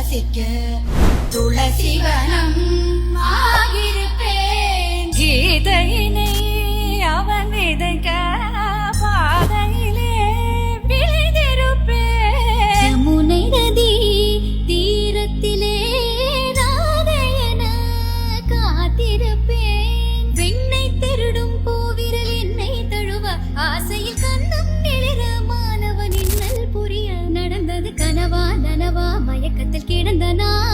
அவன் வசிக்க கனவா நனவா மயக்கத்தில் கிடந்த நான்.